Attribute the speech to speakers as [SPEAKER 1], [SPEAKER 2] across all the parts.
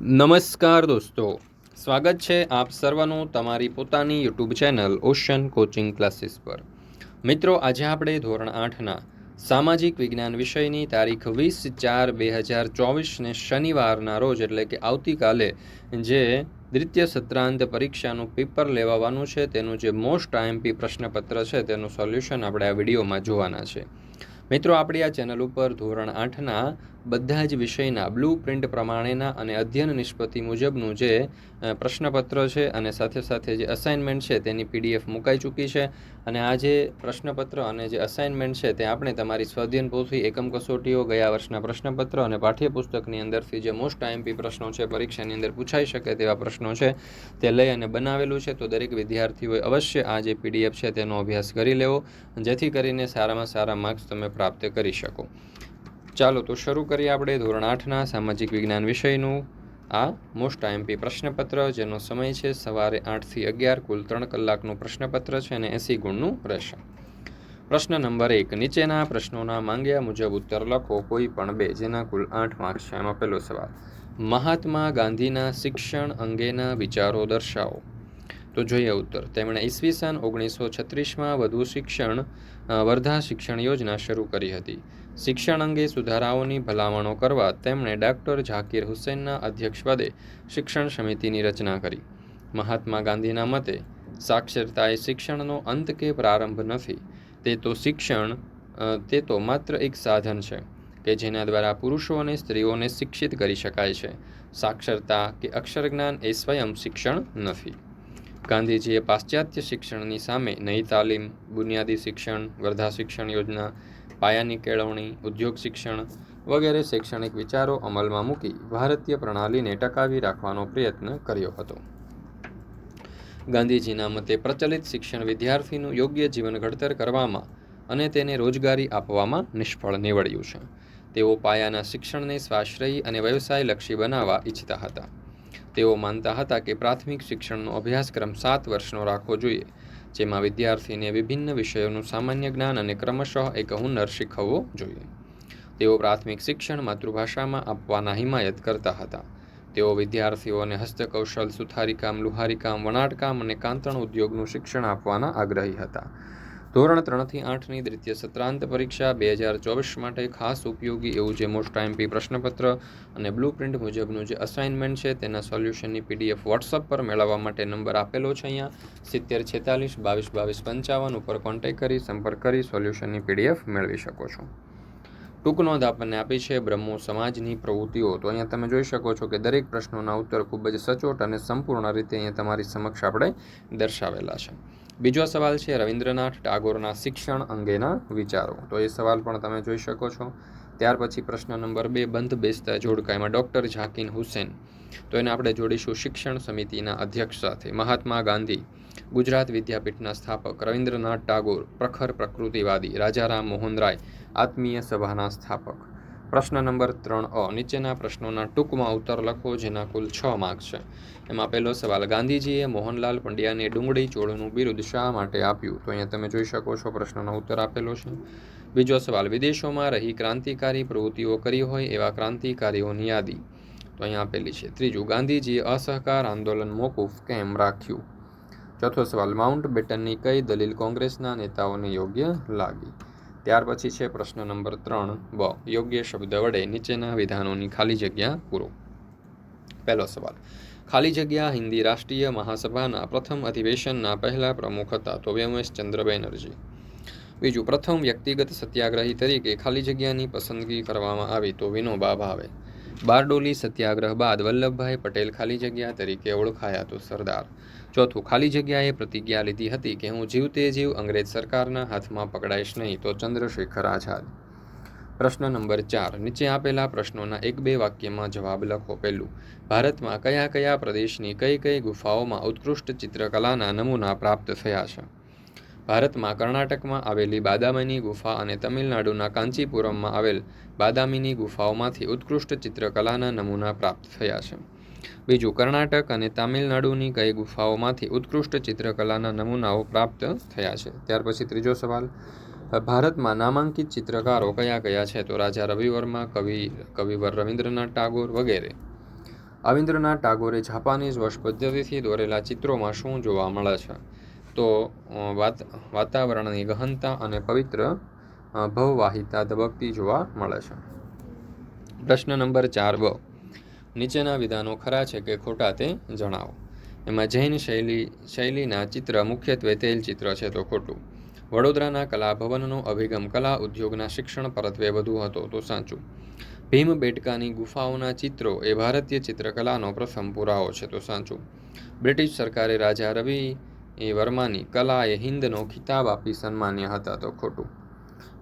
[SPEAKER 1] નમસ્કાર દોસ્તો. સ્વાગત છે આપ સર્વનું તમારી પોતાની YouTube channel ocean coaching classes પર. મિત્રો, આજે આપણે ધોરણ આઠના સામાજિક વિજ્ઞાન વિષયની તારીખ વીસ ચાર બે હજાર ચોવીસને શનિવારના રોજ એટલે કે આવતીકાલે જે દ્વિતીય સત્રાંત પરીક્ષાનું પેપર લેવાવાનું છે, તેનું જે મોસ્ટ આઈએમપી પ્રશ્નપત્ર છે, તેનું સોલ્યુશન આપણે આ વિડીયોમાં જોવાના છે. મિત્રો, આપણી આ ચેનલ ઉપર ધોરણ આઠના બધા જ વિષયના બ્લુ પ્રિન્ટ પ્રમાણેના અને અધ્યયન નિષ્પત્તિ મુજબનું જે પ્રશ્નપત્ર છે અને સાથે સાથે જે અસાઇનમેન્ટ છે તેની પીડીએફ મુકાઈ ચૂકી છે. અને આ જે પ્રશ્નપત્ર અને જે અસાઇનમેન્ટ છે તે આપણે તમારી સ્વાધ્યન પોથી એકમ કસોટીઓ ગયા વર્ષના પ્રશ્નપત્ર અને પાઠ્યપુસ્તકની અંદરથી જે મોસ્ટ આઈએમપી પ્રશ્નો છે, પરીક્ષાની અંદર પૂછાઈ શકે તેવા પ્રશ્નો છે, તે લઈ અને બનાવેલું છે. તો દરેક વિદ્યાર્થીઓએ અવશ્ય આ જે પીડીએફ છે તેનો અભ્યાસ કરી લેવો, જેથી કરીને સારામાં સારા માર્ક્સ તમે પ્રાપ્ત કરી શકો. ચાલો તો શરૂ કરીએ આપણે ધોરણ આઠના સામાજિક વિજ્ઞાન વિષયનું. આ મોસ્ટ આઈએમપી પ્રશ્નપત્ર, જેનો સમય છે સવારે આઠથી અગિયાર, કુલ ત્રણ કલાકનું પ્રશ્નપત્ર છે અને એંસી ગુણનું રહેશે. પ્રશ્ન નંબર એક, નીચેના પ્રશ્નોના માંગ્યા મુજબ ઉત્તર લખો, કોઈ પણ બે, જેના કુલ આઠ માર્ક્સ છે. એમાં પહેલો સવાલ, મહાત્મા ગાંધીના શિક્ષણ અંગેના વિચારો દર્શાવો. તો જોઈએ ઉત્તર, તેમણે ઈસવીસન ઓગણીસો છત્રીસમાં વધુ શિક્ષણ વર્ધા શિક્ષણ યોજના શરૂ કરી હતી. શિક્ષણ અંગે સુધારાઓની ભલામણો કરવા તેમણે ડૉક્ટર ઝાકીર હુસેનના અધ્યક્ષપદે શિક્ષણ સમિતિની રચના કરી. મહાત્મા ગાંધીના મતે સાક્ષરતા એ શિક્ષણનો અંત કે પ્રારંભ નથી, તે તો શિક્ષણ તે તો માત્ર એક સાધન છે, કે જેના દ્વારા પુરુષો અને સ્ત્રીઓને શિક્ષિત કરી શકાય છે. સાક્ષરતા કે અક્ષર જ્ઞાન એ સ્વયં શિક્ષણ નથી. ગાંધીજીએ પાશ્ચાત્ય શિક્ષણની સામે નઈ તાલીમ, બુનિયાદી શિક્ષણ, વર્ધા શિક્ષણ યોજના પાયાની કેળવણી, ઉદ્યોગ શિક્ષણ વગેરે શૈક્ષણિક વિચારો અમલમાં મૂકી ભારતીય પ્રણાલીને ટકાવી રાખવાનો પ્રયત્ન કર્યો હતો. ગાંધીજીના મતે પ્રચલિત શિક્ષણ વિદ્યાર્થીનું યોગ્ય જીવન ઘડતર કરવામાં અને તેને રોજગારી આપવામાં નિષ્ફળ નીવડ્યું છે. તેઓ પાયાના શિક્ષણને સ્વાશ્રયી અને વ્યવસાયલક્ષી બનાવવા ઈચ્છતા હતા. તેઓ માનતા હતા કે પ્રાથમિક શિક્ષણનો અભ્યાસક્રમ સાત વર્ષનો રાખવો જોઈએ જેમાં વિદ્યાર્થીને વિભિન્ન વિષયોનું સામાન્ય જ્ઞાન અને ક્રમશઃ એક હુનર શીખવવો જોઈએ. તેઓ પ્રાથમિક શિક્ષણ માતૃભાષામાં આપવાના હિમાયત કરતા હતા. તેઓ વિદ્યાર્થીઓને હસ્તકૌશલ, સુથારીકામ, લુહારીકામ, વણાટકામ અને કાંતણ ઉદ્યોગનું શિક્ષણ આપવાના આગ્રહી હતા. ધોરણ ત્રણથી આઠની દ્વિતીય સત્રાંત પરીક્ષા બે હજાર ચોવીસ માટે ખાસ ઉપયોગી એવું જે મોસ્ટ ટાઈમપી પ્રશ્નપત્ર અને બ્લુ પ્રિન્ટ મુજબનું જે અસાઇનમેન્ટ છે તેના સોલ્યુશનની પીડીએફ વોટ્સઅપ પર મેળવવા માટે નંબર આપેલો છે અહીંયા. સિત્તેર છેતાલીસ, બાવીસ બાવીસ, પંચાવન ઉપર કોન્ટેક્ટ કરી, સંપર્ક કરી સોલ્યુશનની પીડીએફ મેળવી શકો છો. ટૂંક નોંધ આપણને આપી છે, બ્રહ્મો સમાજની પ્રવૃત્તિઓ. તો અહીંયા તમે જોઈ શકો છો કે દરેક પ્રશ્નોના ઉત્તર ખૂબ જ સચોટ અને સંપૂર્ણ રીતે અહીંયા તમારી સમક્ષ આપણે દર્શાવેલા છે. બીજો સવાલ છે રવિન્દ્રનાથ ટાગોરના શિક્ષણ અંગેના વિચારો. તો એ સવાલ પણ તમે જોઈ શકો છો. ત્યાર પછી પ્રશ્ન નંબર બે, બંધ બેસતા જોડકાઈમાં ડૉક્ટર ઝાકીન હુસેન. તો એને આપણે જોડીશું શિક્ષણ સમિતિના અધ્યક્ષ સાથે. મહાત્મા ગાંધી, ગુજરાત વિદ્યાપીઠના સ્થાપક રવિન્દ્રનાથ ટાગોર, પ્રખર પ્રકૃતિવાદી, રાજારામ મોહન રાય આત્મીય સભાના સ્થાપક. પ્રશ્ન નંબર ત્રણ અ. નીચેના પ્રશ્નોના ટૂંકમાં ઉત્તર લખો, જેના કુલ છ માર્ક છે. એમાં પહેલો સવાલ, ગાંધીજીએ મોહનલાલ પંડ્યાને ડુંગળી ચોળનું બિરુદ શા માટે આપ્યું? તો અહીંયા તમે જોઈ શકો છો, પ્રશ્નનો ઉત્તર આપેલો છે. બીજો સવાલ, વિદેશોમાં રહી ક્રાંતિકારી પ્રવૃત્તિઓ કરી હોય એવા ક્રાંતિકારીઓની યાદી. તો અહીંયા આપેલી છે. ત્રીજું, ગાંધીજીએ અસહકાર આંદોલન મોકૂફ કેમ રાખ્યું? ચોથો સવાલ, માઉન્ટ બેટનની કઈ દલીલ કોંગ્રેસના નેતાઓને યોગ્ય લાગી? ત્યાર પછી છે પ્રશ્ન નંબર ત્રણ. બ. યોગ્ય શબ્દ વડે નીચેના વિધાનોની ખાલી જગ્યા પૂરો. પહેલો સવાલ. ખાલી જગ્યા હિન્દી રાષ્ટ્રીય મહાસભાના પ્રથમ અધિવેશનના પહેલા પ્રમુખ હતા તો વ્યોમેશ ચંદ્ર બેનર્જી. બીજું, પ્રથમ વ્યક્તિગત સત્યાગ્રહી તરીકે ખાલી જગ્યાની પસંદગી કરવામાં આવી તો વિનોબા ભાવે બારડોલી સત્યાગ્રહ બાદ વલ્લભભાઈ પટેલ ખાલી જગ્યા તરીકે ઓળખાયા તો સરદાર. ચોથું ખાલી જગ્યાએ પ્રતિજ્ઞા લીધી હતી કે હું જીવતે જીવ અંગ્રેજ સરકારના હાથમાં પકડાઈશ નહીં તો ચંદ્રશેખર આઝાદ. પ્રશ્ન નંબર ચાર. નીચે આપેલા પ્રશ્નોના એક બે વાક્યમાં જવાબ લખો. પહેલું, ભારતમાં કયા કયા પ્રદેશની કઈ કઈ ગુફાઓમાં ઉત્કૃષ્ટ ચિત્રકલાના નમૂના પ્રાપ્ત થયા છે? ભારતમાં કર્ણાટકમાં આવેલી બાદામીની ગુફા અને તમિલનાડુના કાંચીપુરમમાં આવેલ બાદામીની ગુફાઓમાંથી ઉત્કૃષ્ટ ચિત્રકલાના નમૂના પ્રાપ્ત થયા છે. બીજું કર્ણાટક અને તામિલનાડુની કઈ ગુફાઓમાંથી ઉત્કૃષ્ટ ચિત્રકલાના નમૂનાઓ પ્રાપ્ત થયા છે? ત્યાર પછી ત્રીજો સવાલ, ભારતમાં નામાંકિત ચિત્રકારો કયા કયા છે? તો રાજા રવિવર્મા, કવિ, કવિવર રવિન્દ્રનાથ ટાગોર વગેરે. રવિન્દ્રનાથ ટાગોરે જાપાનીઝ વશ પદ્ધતિથી દોરેલા ચિત્રોમાં શું જોવા મળે છે? તો વાત, વાતાવરણની ગહનતા અને પવિત્ર ભવવાહિતા ધબકતી જોવા મળે છે. પ્રશ્ન નંબર ચાર બ નીચેના વિધાનો ખરા છે કે ખોટા તે જણાવો. એમાં જૈન શૈલી, શૈલીના ચિત્ર મુખ્યત્વે તેલ ચિત્ર છે તો ખોટું. વડોદરાના કલા ભવનનો અભિગમ કલા ઉદ્યોગના શિક્ષણ પરત્વે વધુ હતો તો સાચું. ભીમ બેટકાની ગુફાઓના ચિત્રો એ ભારતીય ચિત્રકલાનો પ્રથમ પુરાવો છે તો સાચું. બ્રિટિશ સરકારે રાજા રવિ એ વર્માની કલા એ હિન્દનો ખિતાબ આપી સન્માન્ય હતા તો ખોટું.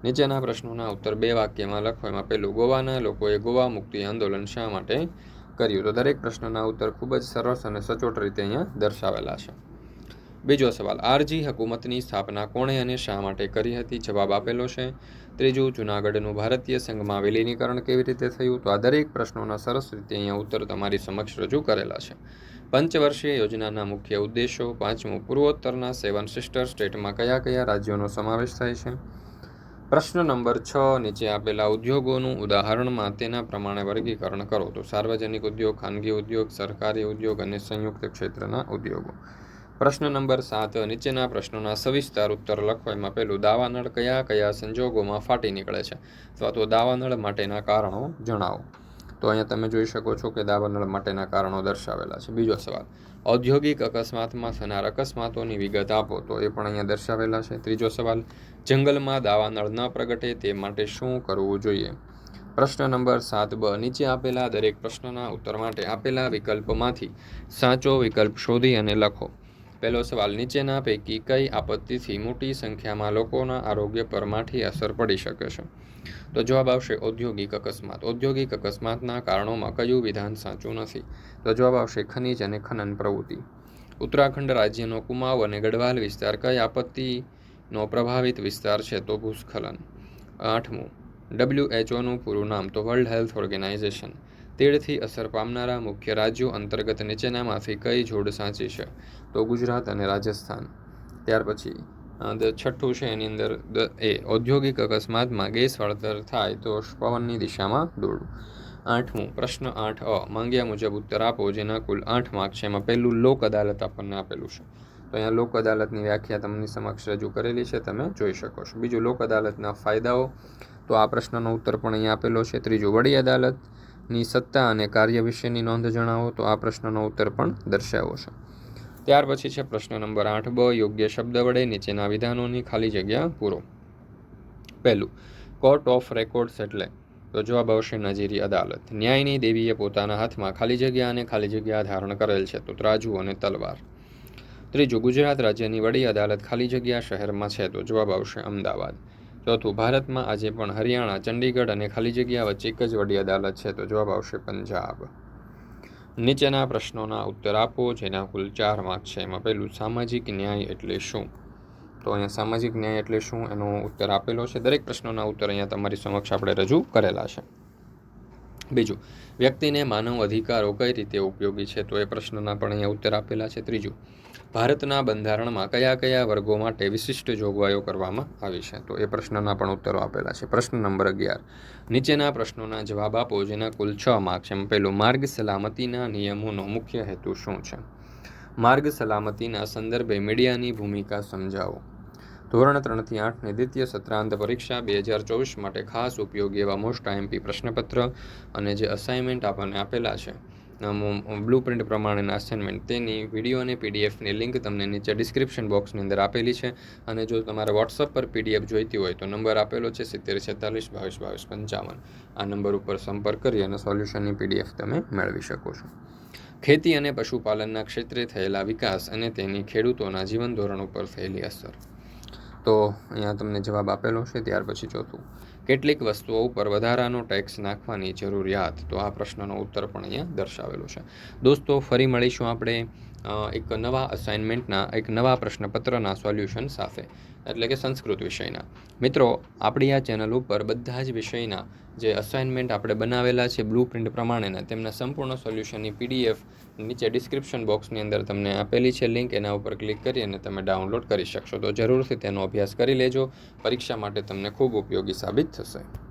[SPEAKER 1] નીચેના પ્રશ્નોના ઉત્તર બે વાક્યમાં લખો એમાં પહેલું, ગોવાના લોકોએ ગોવા મુક્તિ આંદોલન શા માટે કર્યું તો દરેક પ્રશ્નના ઉત્તર ખૂબ જ સરસ અને સચોટ રીતે અહીંયા દર્શાવેલા છે. બીજો સવાલ, આરજી હકુમતની સ્થાપના કોણે અને શા માટે કરી હતી? જવાબ આપેલો છે, ત્રીજું, જૂનાગઢનું ભારતીય સંઘમાં વિલીનીકરણ કેવી રીતે થયું? તો આ દરેક પ્રશ્નોના સરસ રીતે અહીંયા ઉત્તર તમારી સમક્ષ રજૂ કરેલા છે. પંચવર્ષીય યોજનાના મુખ્ય ઉદ્દેશો, પાંચમું, પૂર્વોત્તરના સેવન સિસ્ટર સ્ટેટમાં કયા કયા રાજ્યોનો સમાવેશ થાય છે? પ્રશ્ન નંબર છ, નીચે આપેલા ઉદ્યોગોનું ઉદાહરણમાં તેના પ્રમાણે વર્ગીકરણ કરો. તો સાર્વજનિક ઉદ્યોગ, ખાનગી ઉદ્યોગ, સરકારી ઉદ્યોગ અને સંયુક્ત ક્ષેત્રના ઉદ્યોગો. પ્રશ્ન નંબર સાત, નીચેના પ્રશ્નોના સવિસ્તાર ઉત્તર લખો. એમાં પહેલું, દાવાનળ કયા કયા સંજોગોમાં ફાટી નીકળે છે? અથવા તો દાવાનળ માટેના કારણો જણાવો. તો અહીંયા તમે જોઈ શકો છો કે દાવાનળ માટેના કારણો દર્શાવેલા છે. બીજો સવાલ, ઔદ્યોગિક અકસ્માતમાં થનાર અકસ્માતોની વિગત આપો, તો એ પણ અહીંયા દર્શાવેલા છે. ત્રીજો સવાલ, જંગલમાં દાવાનળ ન પ્રગટે તે માટે શું કરવું જોઈએ? પ્રશ્ન નંબર સાત બ, નીચે આપેલા દરેક પ્રશ્નના ઉત્તર માટે આપેલા વિકલ્પમાંથી સાચો વિકલ્પ શોધી અને લખો. પહેલો સવાલ નીચેના પૈકી કઈ આપત્તિથી મોટી સંખ્યામાં લોકોના આરોગ્ય પર માઠી અસર પડી શકે છે? તો જવાબ આવશે ઔદ્યોગિક અકસ્માત. ઔદ્યોગિક અકસ્માતના કારણોમાં કયું વિધાન સાચું નથી? તો જવાબ આવશે ખનિજ અને ખનન પ્રવૃત્તિ. ઉત્તરાખંડ રાજ્યનો કુમાવ અને ગઢવાલ વિસ્તાર કઈ આપત્તિનો પ્રભાવિત વિસ્તાર છે તો ભૂસ્ખલન? આઠમું. ડબ્લ્યુએચઓનું પૂરું નામ તો વર્લ્ડ હેલ્થ ઓર્ગેનાઇઝેશન. તીડથી અસર પામનારા મુખ્ય રાજ્યો અંતર્ગત નીચેનામાંથી કઈ જોડ સાચી છે? તો ગુજરાત અને રાજસ્થાન. ત્યાર પછી છઠ્ઠું છે એની અંદર એ, ઔદ્યોગિક અકસ્માતમાં ગેસ વળતર થાય તો પવનની દિશામાં દોડવું આઠમું, પ્રશ્ન આઠ, અ, માંગ્યા મુજબ ઉત્તર આપો, જેના કુલ આઠ માર્ક છે, એમાં પહેલું લોક અદાલત આપણને આપેલું છે. તો અહીંયા લોક અદાલતની વ્યાખ્યા તમને સમક્ષ રજૂ કરેલી છે, તમે જોઈ શકો છો. બીજું, લોક અદાલતના ફાયદાઓ. તો આ પ્રશ્નનો ઉત્તર પણ અહીંયા આપેલો છે. ત્રીજું, વડી અદાલતની સત્તા અને કાર્ય વિશેની નોંધ જણાવો તો આ પ્રશ્નનો ઉત્તર પણ દર્શાવો છે. ત્યાર પછી છે પ્રશ્ન નંબર આઠ, બ, યોગ્ય શબ્દ વડે નીચેના વિધાનોની ખાલી જગ્યા પૂરો. પહેલું કોર્ટ ઓફ રેકોર્ડ્સ એટલે, તો જવાબ આવશે નજીરી અદાલત. ન્યાયની દેવીએ પોતાના હાથમાં ખાલી જગ્યા અને ખાલી જગ્યા ધારણ કરેલ છે, તો ત્રાજુ અને તલવાર. ત્રીજું, ગુજરાત રાજ્યની વડી અદાલત ખાલી જગ્યા શહેરમાં છે, તો જવાબ આવશે અમદાવાદ. ચોથું, ભારતમાં આજે પણ હરિયાણા, ચંડીગઢ અને ખાલી જગ્યા વચ્ચે એક જ વડી અદાલત છે, તો જવાબ આવશે પંજાબ. નીચેના પ્રશ્નોના ઉત્તર આપો, જેના કુલ ચાર માર્ક છે. એમાં પહેલું, સામાજિક ન્યાય એટલે શું? તો અહીંયા સામાજિક ન્યાય એટલે શું? એનો ઉત્તર આપેલો છે. દરેક પ્રશ્નોના ઉત્તર અહીંયા તમારી સમક્ષ આપણે રજૂ કરેલા છે. બીજું, વ્યક્તિને માનવ અધિકારો કઈ રીતે ઉપયોગી છે? તો એ પ્રશ્નના પણ અહીંયા ઉત્તર આપેલા છે. ત્રીજું ભારતના બંધારણમાં કયા કયા વર્ગો માટે વિશિષ્ટ જોગવાઈઓ કરવામાં આવી છે? તો એ પ્રશ્નના પણ ઉત્તરો આપેલા છે. પ્રશ્ન નંબર અગિયાર. નીચેના પ્રશ્નોના જવાબ આપો, જેના કુલ છ માર્ક છે. પહેલું, માર્ગ સલામતીના નિયમોનો મુખ્ય હેતુ શું છે? માર્ગ સલામતીના સંદર્ભે મીડિયાની ભૂમિકા સમજાવો. ધોરણ ત્રણથી આઠની દ્વિતીય સત્રાંત પરીક્ષા બે હજાર ચોવીસ માટે ખાસ ઉપયોગી એવા મોસ્ટ આઈએમપી પ્રશ્નપત્ર અને જે અસાઇનમેન્ટ આપણને આપેલા છે. બ્લુ પ્રિન્ટ પ્રમાણેના અસાઇનમેન્ટ તેની વીડિયો અને પીડીએફની લિંક તમને નીચે ડિસ્ક્રિપ્શન બોક્સની અંદર આપેલી છે. અને જો તમારે વોટ્સઅપ પર પીડીએફ જોઈતી હોય તો નંબર આપેલો છે સિત્તેર છેતાલીસ બાવીસ બાવીસ પંચાવન. આ નંબર ઉપર સંપર્ક કરી અને સોલ્યુશનની પીડીએફ તમે મેળવી શકો છો. ખેતી અને પશુપાલનના ક્ષેત્રે થયેલા વિકાસ અને તેની ખેડૂતોના જીવન ધોરણ ઉપર થયેલી અસર. તો અહીંયા તમને જવાબ આપેલો છે, ત્યાર પછી ચોથું. કેટલીક વસ્તુઓ ઉપર વધારાનો ટેક્સ નાખવાની જરૂરિયાત? તો આ પ્રશ્નનો ઉત્તર પણ અહીંયા દર્શાવેલો છે. દોસ્તો, ફરી મળીશું આપણે એક નવા અસાઇનમેન્ટના એક નવા પ્રશ્નપત્રના સોલ્યુશન સાથે. એટલે કે સંસ્કૃત વિષયના. મિત્રો, આપણી આ ચેનલ ઉપર બધા જ વિષયના જે અસાઇનમેન્ટ આપણે બનાવેલા છે બ્લુ પ્રિન્ટ પ્રમાણેના, તેમના સંપૂર્ણ સોલ્યુશનની પીડીએફ નીચે ડિસ્ક્રિપ્શન બોક્સની અંદર તમને આપેલી છે લિંક એના ઉપર ક્લિક કરી અને તમે ડાઉનલોડ કરી શકશો. તો જરૂરથી તેનો અભ્યાસ કરી લેજો. પરીક્ષા માટે તમને ખૂબ ઉપયોગી સાબિત થશે.